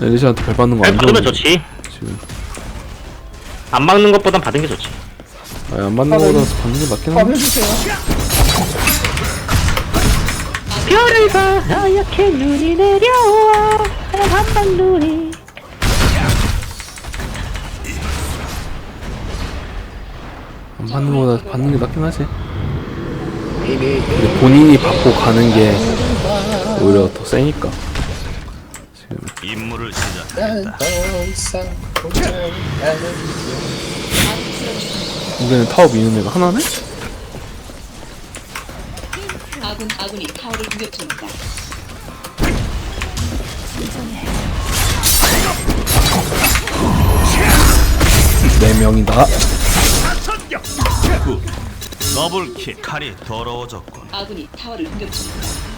엘리시한테 별 받는 거잘안 받으면 좋은데 좋지. 지금. 안 막는 것보단 받은 게 좋지. 아니 안 받는 거보다 받는 게 맞긴 밥 한데. 해주세요. 별을 봐 하얗게 눈이 내려와. 한방 눈이. 안 받는 거보다 받는 게 낫긴 하지 본인이 받고 가는 게 오히려 더 세니까 지금 임무를 시작. 난더 이상 고장이 나는 우리는 타워 미는 애가 하나네? 아군 아군이 타워를 공격 중입니다. 네 명이다 굿. 더블킥 칼이 더러워졌군. 아군이 타워를 공격 중입니다.